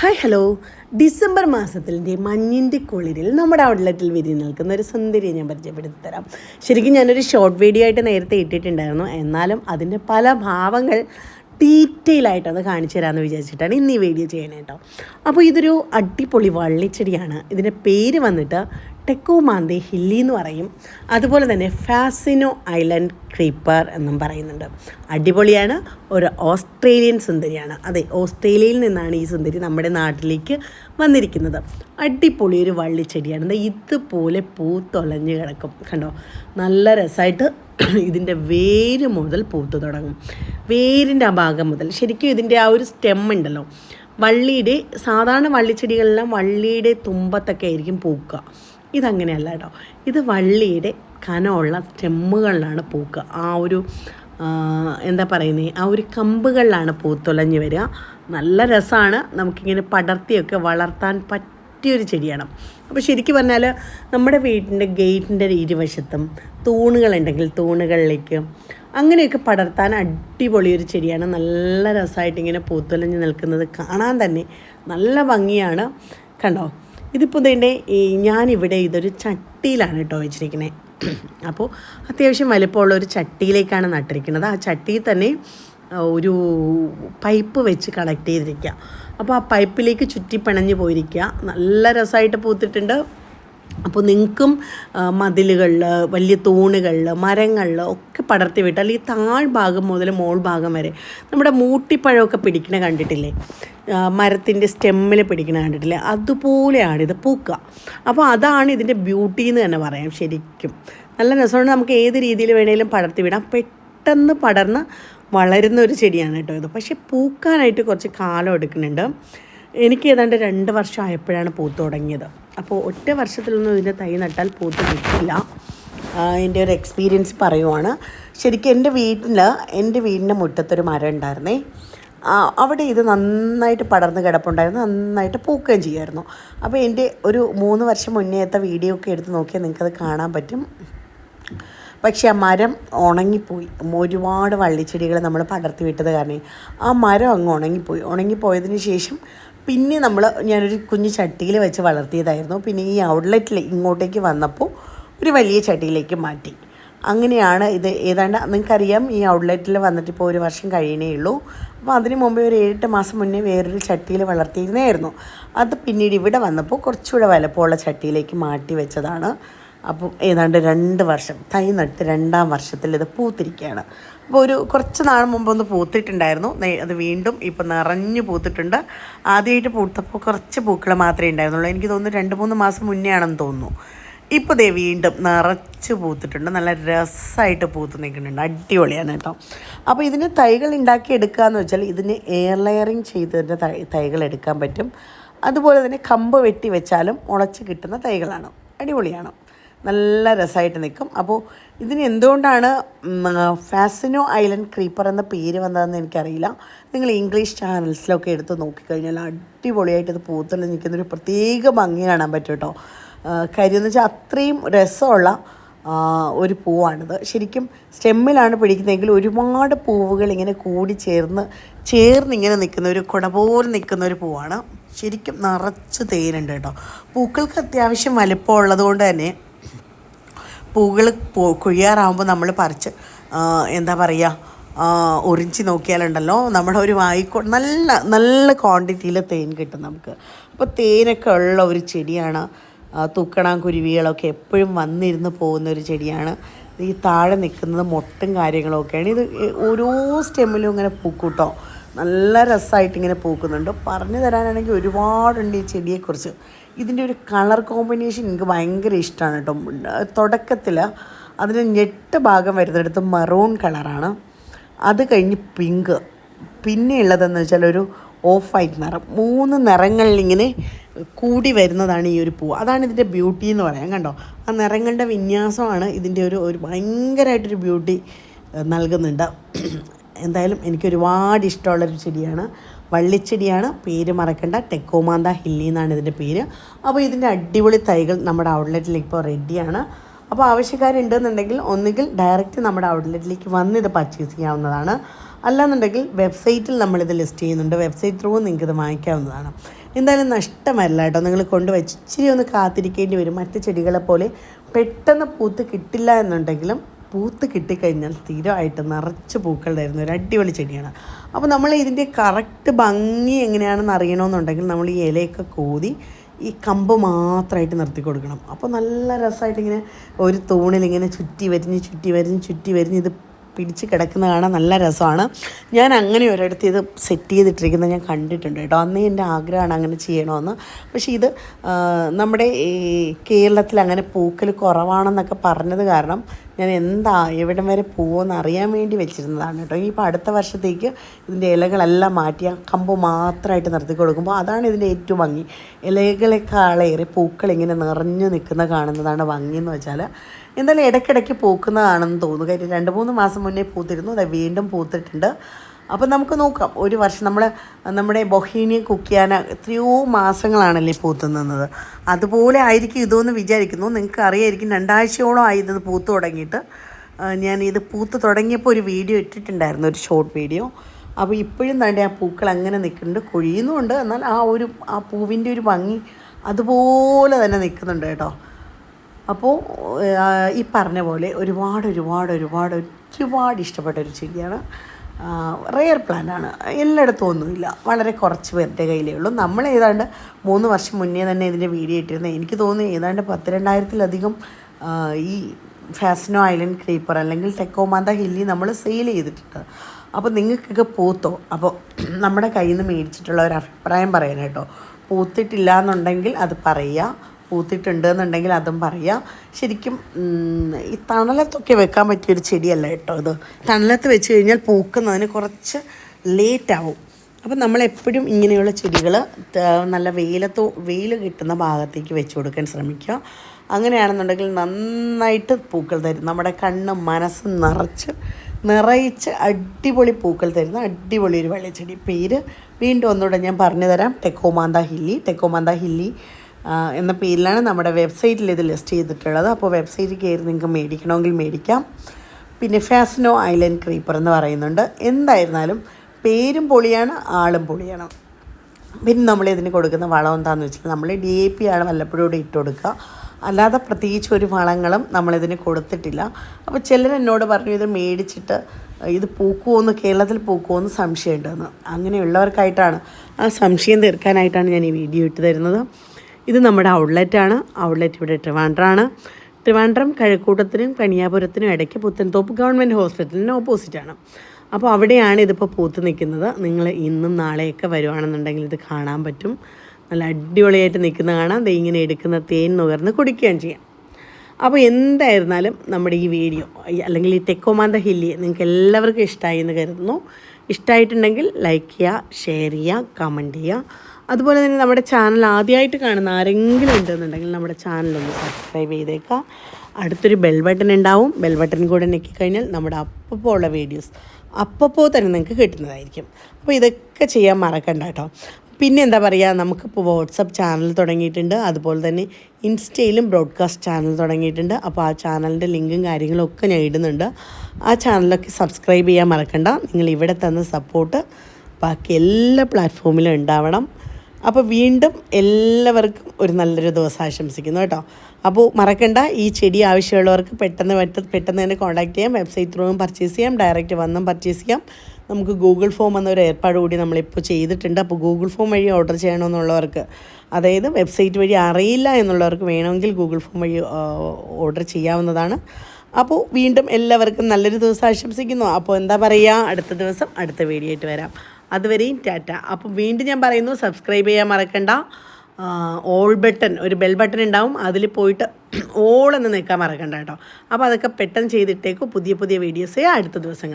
Hi hello December മാസത്തിന്റെ മഞ്ഞിന്റെ കുളിരിൽ നമ്മുടെ ഔട്ട്ലെറ്റിൽ വിരിഞ്ഞ് നിൽക്കുന്ന ഒരു സുന്ദരിയെ ഞാൻ പരിചയപ്പെടുത്തി തരാം ശരിക്കും ഞാനൊരു ഷോർട്ട് വീഡിയോ ആയിട്ട് നേരത്തെ ഇട്ടിട്ടുണ്ടായിരുന്നു. എന്നാലും അതിന്റെ പല ഭാവങ്ങൾ ഡീറ്റെയിൽ ആയിട്ട് അത് കാണിച്ചു തരാമെന്ന് വിചാരിച്ചിട്ടാണ് ഇന്ന് ഈ വീഡിയോ ചെയ്യണേ കേട്ടോ. അപ്പോൾ ഇതൊരു അടിപൊളി വള്ളിച്ചെടിയാണ്. ഇതിന്റെ പേര് വന്നിട്ട് ടെക്കോമാന്തി ഹില്ലി എന്ന് പറയും. അതുപോലെ തന്നെ ഫാസിനോ ഐലൻഡ് ക്രീപ്പർ എന്നും പറയുന്നുണ്ട്. അടിപൊളിയാണ്. ഒരു ഓസ്ട്രേലിയൻ സുന്ദരിയാണ്. അതെ ഓസ്ട്രേലിയയിൽ നിന്നാണ് ഈ സുന്ദരി നമ്മുടെ നാട്ടിലേക്ക് വന്നിരിക്കുന്നത്. അടിപൊളി ഒരു വള്ളിച്ചെടിയാണ്. ഇതുപോലെ പൂത്തൊലഞ്ഞ് കിടക്കും. കണ്ടോ? നല്ല രസമായിട്ട് ഇതിന്റെ വേര് മുതൽ പൂത്ത് തുടങ്ങും. വേരിന്റെ ആ ഭാഗം മുതൽ ശരിക്കും ഇതിന്റെ ആ ഒരു സ്റ്റെം ഉണ്ടല്ലോ. വള്ളിയുടെ സാധാരണ വള്ളിച്ചെടികളെല്ലാം വള്ളിയുടെ തുമ്പത്തൊക്കെ ആയിരിക്കും പൂക്കുക. ഇതങ്ങനെയല്ല കേട്ടോ. ഇത് വള്ളിയുടെ കനമുള്ള സ്റ്റെമ്മുകളിലാണ് പൂക്കുക ആ ഒരു എന്താ പറയുന്നത് ആ ഒരു കമ്പുകളിലാണ് പൂത്തൊലഞ്ഞ് വരിക. നല്ല രസമാണ്. നമുക്കിങ്ങനെ പടർത്തിയൊക്കെ വളർത്താൻ പറ്റിയൊരു ചെടിയാണ്. അപ്പോൾ ശരിക്കും പറഞ്ഞാൽ നമ്മുടെ വീടിന്റെ ഗേറ്റിന്റെ ഇരുവശത്തും തൂണുകളുണ്ടെങ്കിൽ തൂണുകളിലേക്ക് അങ്ങനെയൊക്കെ പടർത്താൻ അടിപൊളിയൊരു ചെടിയാണ്. നല്ല രസമായിട്ട് ഇങ്ങനെ പൂത്തൊലഞ്ഞ് നിൽക്കുന്നത് കാണാൻ തന്നെ നല്ല ഭംഗിയാണ്. കണ്ടോ? ഇതിപ്പോൾ തന്നെ ഞാനിവിടെ ഇതൊരു ചട്ടിയിലാണ് കേട്ടോ വെച്ചിരിക്കുന്നത് അപ്പോൾ അത്യാവശ്യം വലിപ്പമുള്ള ഒരു ചട്ടിയിലേക്കാണ് നട്ടിരിക്കുന്നത് ആ ചട്ടിയിൽ തന്നെ ഒരു പൈപ്പ് വെച്ച് കണക്ട് ചെയ്തിരിക്കുക അപ്പോൾ ആ പൈപ്പിലേക്ക് ചുറ്റി പിണഞ്ഞു പോയിരിക്കുക നല്ല രസമായിട്ട് പൂത്തിട്ടുണ്ട്. അപ്പോൾ നിങ്ങൾക്കും മതിലുകളിൽ വലിയ തൂണുകളിൽ മരങ്ങളിൽ ഒക്കെ പടർത്തി വിട്ടാൽ ഈ താഴ്ഭാഗം മുതൽ മോൾ ഭാഗം വരെ നമ്മുടെ മൂട്ടിപ്പഴമൊക്കെ പിടിക്കണ കണ്ടിട്ടില്ലേ? മരത്തിന്റെ സ്റ്റെമ്മിൽ പിടിക്കണ കണ്ടിട്ടില്ലേ? അതുപോലെയാണ് ഇത് പൂക്കുക അപ്പോൾ അതാണ് ഇതിന്റെ ബ്യൂട്ടി എന്ന് തന്നെ പറയാം ശരിക്കും. നല്ല രസമാണ് നമുക്ക് ഏത് രീതിയിൽ വേണേലും പടർത്തി വിടാം. പെട്ടെന്ന് പടർന്ന് വളരുന്ന ഒരു ചെടിയാണ് കേട്ടോ ഇത്. പക്ഷേ പൂക്കാനായിട്ട് കുറച്ച് കാലം എടുക്കുന്നുണ്ട്. എനിക്ക് ഏതാണ്ട് രണ്ട് വർഷം ആയപ്പോഴാണ് പൂത്ത് തുടങ്ങിയത്. അപ്പോൾ ഒറ്റ വർഷത്തിലൊന്നും ഇതിന്റെ തൈ നട്ടാൽ പൂത്ത് കിട്ടില്ല. എന്റെ ഒരു എക്സ്പീരിയൻസ് പറയുവാണ്. ശരിക്കും എന്റെ വീട്ടിൽ എന്റെ വീടിന്റെ മുറ്റത്തൊരു മരം ഉണ്ടായിരുന്നേ. അവിടെ ഇത് നന്നായിട്ട് പടർന്ന് കിടപ്പുണ്ടായിരുന്നു നന്നായിട്ട് പൂക്കുകയും ചെയ്യുമായിരുന്നു അപ്പോൾ എന്റെ ഒരു മൂന്ന് വർഷം മുന്നേത്തെ വീഡിയോ ഒക്കെ എടുത്ത് നോക്കിയാൽ നിങ്ങൾക്കത് കാണാൻ പറ്റും. പക്ഷേ ആ മരം ഉണങ്ങിപ്പോയി. ഒരുപാട് വള്ളിച്ചെടികൾ നമ്മൾ പടർത്തി വിട്ടത് കാരണം ആ മരം അങ്ങ് ഉണങ്ങിപ്പോയി. ഉണങ്ങിപ്പോയതിന് ശേഷം പിന്നെ നമ്മൾ ഞാനൊരു കുഞ്ഞു ചട്ടിയിൽ വെച്ച് വളർത്തിയതായിരുന്നു. പിന്നെ ഈ ഔട്ട്ലെറ്റിൽ ഇങ്ങോട്ടേക്ക് വന്നപ്പോൾ ഒരു വലിയ ചട്ടിയിലേക്ക് മാറ്റി. അങ്ങനെയാണ് ഇത് ഏതാണ്ട് നിങ്ങൾക്കറിയാം ഈ ഔട്ട്ലെറ്റിൽ വന്നിട്ട് ഇപ്പോൾ ഒരു വർഷം കഴിയണേ ഉള്ളൂ. അപ്പോൾ അതിന് മുമ്പേ ഒരു ഏഴെട്ട് മാസം മുന്നേ വേറൊരു ചട്ടിയിൽ വളർത്തിയിരുന്നേ വളർത്തിയിരുന്നായിരുന്നു അത് പിന്നീട് ഇവിടെ വന്നപ്പോൾ കുറച്ചുകൂടെ വലപ്പമുള്ള ചട്ടിയിലേക്ക് മാറ്റി വെച്ചതാണ്. അപ്പം ഏതാണ്ട് രണ്ട് വർഷം തൈ നട്ട് രണ്ടാം വർഷത്തിൽ ഇത് പൂത്തിരിക്കുകയാണ്. അപ്പോൾ ഒരു കുറച്ച് നാൾ മുമ്പ് ഒന്ന് പൂത്തിട്ടുണ്ടായിരുന്നു. അത് വീണ്ടും ഇപ്പം നിറഞ്ഞു പൂത്തിട്ടുണ്ട്. ആദ്യമായിട്ട് പൂത്തപ്പോൾ കുറച്ച് പൂക്കൾ മാത്രമേ ഉണ്ടായിരുന്നുള്ളൂ. എനിക്ക് തോന്നുന്നു രണ്ട് മൂന്ന് മാസം മുന്നേ ആണെന്ന് തോന്നുന്നു. ഇപ്പോൾ ദേ വീണ്ടും നിറച്ച് പൂത്തിട്ടുണ്ട്. നല്ല രസമായിട്ട് പൂത്ത് നിൽക്കുന്നുണ്ട്. അടിപൊളിയാണ് കേട്ടോ. അപ്പോൾ ഇതിന് തൈകൾ ഉണ്ടാക്കി എടുക്കുക എന്ന് വെച്ചാൽ ഇതിന് എയർ ലെയറിങ് ചെയ്തതിന്റെ തൈകൾ എടുക്കാൻ പറ്റും. അതുപോലെ തന്നെ കമ്പ് വെട്ടി വെച്ചാലും മുളച്ച് കിട്ടുന്ന തൈകളാണ്. അടിപൊളിയാണ്. നല്ല രസമായിട്ട് നിൽക്കും. അപ്പോൾ ഇതിന് എന്തുകൊണ്ടാണ് ഫാസിനോ ഐലൻഡ് ക്രീപ്പർ എന്ന പേര് വന്നതെന്ന് എനിക്കറിയില്ല. നിങ്ങൾ ഇംഗ്ലീഷ് ചാനൽസിലൊക്കെ എടുത്ത് നോക്കിക്കഴിഞ്ഞാൽ അടിപൊളിയായിട്ട് ഇത് പൂത്തുള്ള നിൽക്കുന്നൊരു പ്രത്യേക ഭംഗി കാണാൻ പറ്റും കേട്ടോ. കാര്യം വെച്ചാൽ അത്രയും രസമുള്ള ഒരു പൂവാണിത്. ശരിക്കും സ്റ്റെമ്മിലാണ് പിടിക്കുന്നതെങ്കിൽ ഒരുപാട് പൂവുകൾ ഇങ്ങനെ കൂടി ചേർന്ന് ചേർന്ന് ഇങ്ങനെ നിൽക്കുന്ന ഒരു കുട പോലെ നിൽക്കുന്ന ഒരു പൂവാണ്. ശരിക്കും നിറച്ച് തേനുണ്ട് കേട്ടോ. പൂക്കൾക്ക് അത്യാവശ്യം വലിപ്പമുള്ളത് കൊണ്ട് തന്നെ പൂകൾ കൊഴിയാറാകുമ്പോൾ നമ്മൾ പറിച്ച് എന്താ പറയുക ഒറിഞ്ചി നോക്കിയാലുണ്ടല്ലോ നമ്മുടെ ഒരു വായിക്കോ നല്ല നല്ല ക്വാണ്ടിറ്റിയിൽ തേൻ കിട്ടും നമുക്ക്. അപ്പോൾ തേനൊക്കെ ഉള്ള ഒരു ചെടിയാണ് ആ, കുരുവികളൊക്കെ എപ്പോഴും വന്നിരുന്ന് പോകുന്ന ഒരു ചെടിയാണ്. ഈ താഴെ നിൽക്കുന്നത് മൊട്ടും കാര്യങ്ങളൊക്കെയാണ്. ഇത് ഓരോ സ്റ്റെമ്മിലും ഇങ്ങനെ പൂക്കൂട്ടോ. നല്ല രസമായിട്ട് ഇങ്ങനെ പൂക്കുന്നുണ്ട്. പറഞ്ഞു തരാനാണെങ്കിൽ ഒരുപാടുണ്ട് ഈ ചെടിയെക്കുറിച്ച്. ഇതിന്റെ ഒരു കളർ കോമ്പിനേഷൻ എനിക്ക് ഭയങ്കര ഇഷ്ടമാണ് കേട്ടോ. തുടക്കത്തിൽ അതിന് ഞെട്ട് ഭാഗം വരുന്നിടത്ത് മറൂൺ കളറാണ്. അത് കഴിഞ്ഞ് പിങ്ക് പിന്നെ ഉള്ളതെന്ന് വെച്ചാൽ ഒരു ഓഫ് വൈറ്റ് നിറം. മൂന്ന് നിറങ്ങളിൽ ഇങ്ങനെ കൂടി വരുന്നതാണ് ഈ ഒരു പൂ. അതാണ് ഇതിന്റെ ബ്യൂട്ടി എന്ന് പറയാം കണ്ടോ? ആ നിറങ്ങളുടെ വിന്യാസമാണ് ഇതിന്റെ ഒരു ഒരു ഭയങ്കരമായിട്ടൊരു ബ്യൂട്ടി നൽകുന്നുണ്ട്. എന്തായാലും എനിക്ക് ഒരുപാട് ഇഷ്ടമുള്ളൊരു ചെടിയാണ്. വള്ളിച്ചെടിയാണ്. പേര് മറക്കണ്ട. ടെക്കോമാന്ത ഹില്ലി എന്നാണ് ഇതിന്റെ പേര്. അപ്പോൾ ഇതിന്റെ അടിപൊളി തൈകൾ നമ്മുടെ ഔട്ട്ലെറ്റിൽ ഇപ്പോൾ റെഡിയാണ് അപ്പോൾ ആവശ്യക്കാരുണ്ടെന്നുണ്ടെങ്കിൽ ഒന്നുകിൽ ഡയറക്റ്റ് നമ്മുടെ ഔട്ട്ലെറ്റിലേക്ക് വന്ന് ഇത് പർച്ചേസ് ചെയ്യാവുന്നതാണ്. അല്ലാന്നുണ്ടെങ്കിൽ വെബ്സൈറ്റിൽ നമ്മളിത് ലിസ്റ്റ് ചെയ്യുന്നുണ്ട്. വെബ്സൈറ്റ് ത്രൂ നിങ്ങൾക്ക് ഇത് വാങ്ങിക്കാവുന്നതാണ്. എന്തായാലും നഷ്ടമല്ല കേട്ടോ. നിങ്ങൾ കൊണ്ടുവച്ച് ഇച്ചിരി ഒന്ന് കാത്തിരിക്കേണ്ടി വരും. മറ്റ് ചെടികളെ പോലെ പെട്ടെന്ന് പൂത്ത് കിട്ടില്ല എന്നുണ്ടെങ്കിലും പൂത്ത് കിട്ടിക്കഴിഞ്ഞാൽ സ്ഥിരമായിട്ട് നിറച്ച് പൂക്കൾ തരുന്ന ഒരു അടിപൊളി ചെടിയാണ്. അപ്പോൾ നമ്മൾ ഇതിന്റെ കറക്റ്റ് ഭംഗി എങ്ങനെയാണെന്ന് അറിയണമെന്നുണ്ടെങ്കിൽ നമ്മൾ ഈ ഇലയൊക്കെ കോതി ഈ കമ്പ് മാത്രമായിട്ട് നിർത്തി കൊടുക്കണം. അപ്പോൾ നല്ല രസമായിട്ട് ഇങ്ങനെ ഒരു തൂണിൽ ഇങ്ങനെ ചുറ്റി വരിഞ്ഞ് ചുറ്റി വരിഞ്ഞ് ചുറ്റി വരിഞ്ഞ് ഇത് പിടിച്ച് കിടക്കുന്ന കാണാൻ നല്ല രസമാണ്. ഞാൻ അങ്ങനെ ഒരിടത്ത് ഇത് സെറ്റ് ചെയ്തിട്ടിരിക്കുന്നത് ഞാൻ കണ്ടിട്ടുണ്ട് കേട്ടോ. അന്നേ എന്റെ ആഗ്രഹമാണ് അങ്ങനെ ചെയ്യണമെന്ന്. പക്ഷേ ഇത് നമ്മുടെ ഈ കേരളത്തിൽ അങ്ങനെ പൂക്കൽ കുറവാണെന്നൊക്കെ പറഞ്ഞത് കാരണം ഞാൻ എന്താ എവിടം വരെ പോകുമെന്ന് അറിയാൻ വേണ്ടി വെച്ചിരുന്നതാണ് കേട്ടോ. ഇനിയിപ്പോൾ അടുത്ത വർഷത്തേക്ക് ഇതിന്റെ ഇലകളെല്ലാം മാറ്റി ആ കമ്പ് മാത്രമായിട്ട് നിർത്തി കൊടുക്കുമ്പോൾ അതാണ് ഇതിന്റെ ഏറ്റവും ഭംഗി. ഇലകളെക്കാളേറെ പൂക്കൾ ഇങ്ങനെ നിറഞ്ഞു നിൽക്കുന്ന കാണുന്നതാണ് ഭംഗി എന്ന് വെച്ചാൽ എന്തായാലും ഇടയ്ക്കിടയ്ക്ക് പൂക്കുന്നതാണെന്ന് തോന്നുന്നു. കാര്യം രണ്ട് മൂന്ന് മാസം മുന്നേ പൂത്തിരുന്നു. അത് വീണ്ടും പൂത്തിട്ടുണ്ട്. അപ്പോൾ നമുക്ക് നോക്കാം. ഒരു വർഷം നമ്മൾ നമ്മുടെ ബൊഹീനി കുക്കിയാന എത്രയോ മാസങ്ങളാണല്ലേ പൂത്തു നിന്നത് അതുപോലെ ആയിരിക്കും ഇതെന്ന് വിചാരിക്കുന്നു. നിങ്ങൾക്ക് അറിയായിരിക്കും രണ്ടാഴ്ചയോളം ആയി ഇത് പൂത്ത് തുടങ്ങിയിട്ട്. ഞാൻ ഇത് പൂത്ത് തുടങ്ങിയപ്പോൾ ഒരു വീഡിയോ ഇട്ടിട്ടുണ്ടായിരുന്നു ഒരു ഷോർട്ട് വീഡിയോ. അപ്പോൾ ഇപ്പോഴും തന്നെ ആ പൂക്കൾ അങ്ങനെ നിൽക്കുന്നുണ്ട്. കൊഴിയുന്നുമുണ്ട്. എന്നാൽ ആ ഒരു ആ പൂവിന്റെ ഒരു ഭംഗി അതുപോലെ തന്നെ നിൽക്കുന്നുണ്ട് കേട്ടോ. അപ്പോൾ ഈ പറഞ്ഞ പോലെ ഒരുപാട് ഒരുപാട് ഒരുപാട് ഒരുപാട് ഇഷ്ടപ്പെട്ട ഒരു ചെടിയാണ്. റെയർ പ്ലാന്റാണ് എല്ലായിടത്തും ഒന്നുമില്ല. വളരെ കുറച്ച് പേരുടെ കയ്യിലേ ഉള്ളൂ. നമ്മൾ ഏതാണ്ട് മൂന്ന് വർഷം മുന്നേ തന്നെ ഇതിന്റെ വീഡിയോ ഇട്ടിരുന്നത് എനിക്ക് തോന്നുന്നു ഏതാണ്ട് പത്ത് രണ്ടായിരത്തിലധികം ഈ ഫാസ്നോ ഐലൻഡ് ക്രീപ്പർ അല്ലെങ്കിൽ ടെക്കോമാന്ത ഹില്ലി നമ്മൾ സെയിൽ ചെയ്തിട്ടുണ്ട്. അപ്പോൾ നിങ്ങൾക്കൊക്കെ പൂത്തോ? അപ്പോൾ നമ്മുടെ കയ്യിൽ നിന്ന് മേടിച്ചിട്ടുള്ള ഒരു അഭിപ്രായം പറയണം കേട്ടോ പൂത്തിട്ടില്ല എന്നുണ്ടെങ്കിൽ അത് പറയുക. പൂത്തിട്ടുണ്ട് എന്നുണ്ടെങ്കിൽ അതും പറയാം. ശരിക്കും ഈ തണലത്തൊക്കെ വെക്കാൻ പറ്റിയൊരു ചെടിയല്ല കേട്ടോ ഇത്. തണലത്ത് വെച്ച് കഴിഞ്ഞാൽ പൂക്കുന്നതിന് കുറച്ച് ലേറ്റാവും. അപ്പം നമ്മളെപ്പോഴും ഇങ്ങനെയുള്ള ചെടികൾ നല്ല വെയിലത്തോ വെയിൽ കിട്ടുന്ന ഭാഗത്തേക്ക് വെച്ച് കൊടുക്കാൻ ശ്രമിക്കുക. അങ്ങനെയാണെന്നുണ്ടെങ്കിൽ നന്നായിട്ട് പൂക്കൾ തരും. നമ്മുടെ കണ്ണ് മനസ്സ് നിറച്ച് നിറയിച്ച് അടിപൊളി പൂക്കൾ തരുന്ന അടിപൊളി ഒരു വെള്ളച്ചെടി. പേര് വീണ്ടും ഒന്നുകൂടെ ഞാൻ പറഞ്ഞു തരാം ടെക്കോമാന്ത ഹില്ലി. ടെക്കോമാന്ത ഹില്ലി എന്ന പേരിലാണ് നമ്മുടെ വെബ്സൈറ്റിൽ ഇത് ലിസ്റ്റ് ചെയ്തിട്ടുള്ളത്. അപ്പോൾ വെബ്സൈറ്റിൽ കയറി നിങ്ങൾക്ക് മേടിക്കണമെങ്കിൽ മേടിക്കാം. പിന്നെ ഫാസ്നോ ഐലൻഡ് ക്രീപ്പർ എന്ന് പറയുന്നുണ്ട്. എന്തായിരുന്നാലും പേരും പൊളിയാണ് ആളും പൊളിയാണ്. പിന്നെ നമ്മൾ ഇതിന് കൊടുക്കുന്ന വളം എന്താണെന്ന് വെച്ചാൽ നമ്മൾ ഡി എ പി ആണ് വല്ലപ്പോഴും കൂടി ഇട്ട് കൊടുക്കുക. അല്ലാതെ പ്രത്യേകിച്ച് ഒരു വളങ്ങളും നമ്മളിതിന് കൊടുത്തിട്ടില്ല. അപ്പോൾ ചിലർ എന്നോട് പറഞ്ഞു ഇത് മേടിച്ചിട്ട് ഇത് പൂക്കുമോന്ന് കേരളത്തിൽ പൂക്കുമോന്ന് സംശയമുണ്ടെന്ന്. അങ്ങനെയുള്ളവർക്കായിട്ടാണ്. ആ സംശയം തീർക്കാനായിട്ടാണ് ഞാൻ ഈ വീഡിയോ ഇട്ട് തരുന്നത്. ഇത് നമ്മുടെ ഔട്ട്ലെറ്റാണ്. ഔട്ട്ലെറ്റ് ഇവിടെ ട്രിവാൻഡ്രാണ്. ട്രിവാൻഡ്രം കഴക്കൂട്ടത്തിനും കണിയാപുരത്തിനും ഇടയ്ക്ക് പുത്തൻതോപ്പ് ഗവൺമെന്റ് ഹോസ്പിറ്റലിന് ഓപ്പോസിറ്റാണ്. അപ്പോൾ അവിടെയാണ് ഇതിപ്പോൾ പൂത്ത് നിൽക്കുന്നത്. നിങ്ങൾ ഇന്നും നാളെയൊക്കെ വരുവാണെന്നുണ്ടെങ്കിൽ ഇത് കാണാൻ പറ്റും. നല്ല അടിപൊളിയായിട്ട് നിൽക്കുന്ന കാണാം. ദേ ഇങ്ങനെ എടുക്കുന്ന തേൻ നുകർന്ന് കുടിക്കുകയും ചെയ്യാം. അപ്പോൾ എന്തായിരുന്നാലും നമ്മുടെ ഈ വീഡിയോ അല്ലെങ്കിൽ ഈ തെക്കോമാന്ത ഹില്ലി നിങ്ങൾക്ക് എല്ലാവർക്കും ഇഷ്ടമായി എന്ന് കരുതുന്നു. ഇഷ്ടമായിട്ടുണ്ടെങ്കിൽ ലൈക്ക് ചെയ്യുക ഷെയർ ചെയ്യുക കമന്റ് ചെയ്യുക. അതുപോലെ തന്നെ നമ്മുടെ ചാനൽ ആദ്യമായിട്ട് കാണുന്ന ആരെങ്കിലും ഉണ്ടെന്നുണ്ടെങ്കിൽ നമ്മുടെ ചാനലൊന്ന് സബ്സ്ക്രൈബ് ചെയ്തേക്കുക. അടുത്തൊരു ബെൽ ബട്ടൺ ഉണ്ടാവും. ബെൽ ബട്ടൺ കൂടെ ഞെക്കിക്കഴിഞ്ഞാൽ നമ്മുടെ അപ്പോൾ ഉള്ള വീഡിയോസ് അപ്പോൾ തന്നെ നിങ്ങൾക്ക് കിട്ടുന്നതായിരിക്കും. അപ്പോൾ ഇതൊക്കെ ചെയ്യാൻ മറക്കണ്ട കേട്ടോ. പിന്നെ എന്താ പറയുക നമുക്കിപ്പോൾ വാട്സപ്പ് ചാനൽ തുടങ്ങിയിട്ടുണ്ട്. അതുപോലെ തന്നെ ഇൻസ്റ്റയിലും ബ്രോഡ്കാസ്റ്റ് ചാനൽ തുടങ്ങിയിട്ടുണ്ട്. അപ്പോൾ ആ ചാനലിന്റെ ലിങ്കും കാര്യങ്ങളും ഒക്കെ ഞാൻ ഇടുന്നുണ്ട്. ആ ചാനലൊക്കെ സബ്സ്ക്രൈബ് ചെയ്യാൻ മറക്കണ്ട. നിങ്ങൾ ഇവിടെ തന്ന സപ്പോർട്ട് ബാക്കി എല്ലാ പ്ലാറ്റ്ഫോമിലും ഉണ്ടാവണം. അപ്പോൾ വീണ്ടും എല്ലാവർക്കും ഒരു നല്ലൊരു ദിവസം ആശംസിക്കുന്നു കേട്ടോ. അപ്പോൾ മറക്കണ്ട ഈ ചെടി ആവശ്യമുള്ളവർക്ക് പെട്ടെന്ന് പെട്ടെന്ന് തന്നെ കോൺടാക്ട് ചെയ്യാം. വെബ്സൈറ്റ് ത്രൂവും പർച്ചേസ് ചെയ്യാം. ഡയറക്റ്റ് വന്നും പർച്ചേസ് ചെയ്യാം. നമുക്ക് ഗൂഗിൾ ഫോം എന്നൊരു ഏർപ്പാട് കൂടി നമ്മളിപ്പോൾ ചെയ്തിട്ടുണ്ട്. അപ്പോൾ ഗൂഗിൾ ഫോം വഴി ഓർഡർ ചെയ്യണമെന്നുള്ളവർക്ക് അതായത് വെബ്സൈറ്റ് വഴി അറിയില്ല എന്നുള്ളവർക്ക് വേണമെങ്കിൽ ഗൂഗിൾ ഫോം വഴി ഓർഡർ ചെയ്യാവുന്നതാണ്. അപ്പോൾ വീണ്ടും എല്ലാവർക്കും നല്ലൊരു ദിവസം ആശംസിക്കുന്നു. അപ്പോൾ എന്താ പറയുക അടുത്ത ദിവസം അടുത്ത വീഡിയോ ആയിട്ട് വരാം. അതുവരെയും ടാറ്റ. അപ്പം വീണ്ടും ഞാൻ പറയുന്നു സബ്സ്ക്രൈബ് ചെയ്യാൻ മറക്കണ്ട. ഓൾ ബട്ടൺ ഒരു ബെൽ ബട്ടൺ ഉണ്ടാവും. അതിൽ പോയിട്ട് ഓൾ എന്ന് നിൽക്കാൻ മറക്കണ്ട കേട്ടോ. അപ്പോൾ അതൊക്കെ പെട്ടെന്ന് ചെയ്തിട്ടേക്കും പുതിയ പുതിയ വീഡിയോസ് അടുത്ത ദിവസം